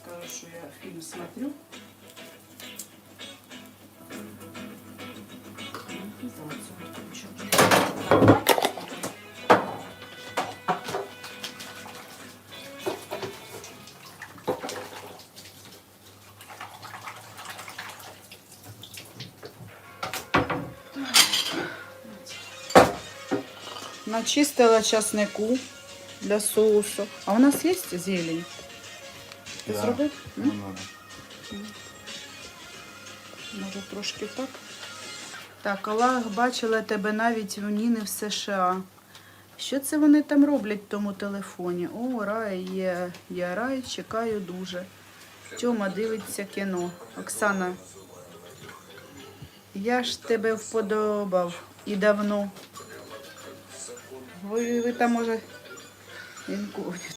скажу, что я фильм смотрю. Начистила часнику для соусу. А у нас є зелень? Ти Да. зробив? Не М? Може трошки так. Так, Аллах бачила тебе навіть в Ніни в США. Що це вони там роблять в тому телефоні? О, рай, є, я рай, чекаю дуже. Тьома дивиться кіно. Оксана, я ж тебе вподобав і давно. Ви, ви там може інкогніто.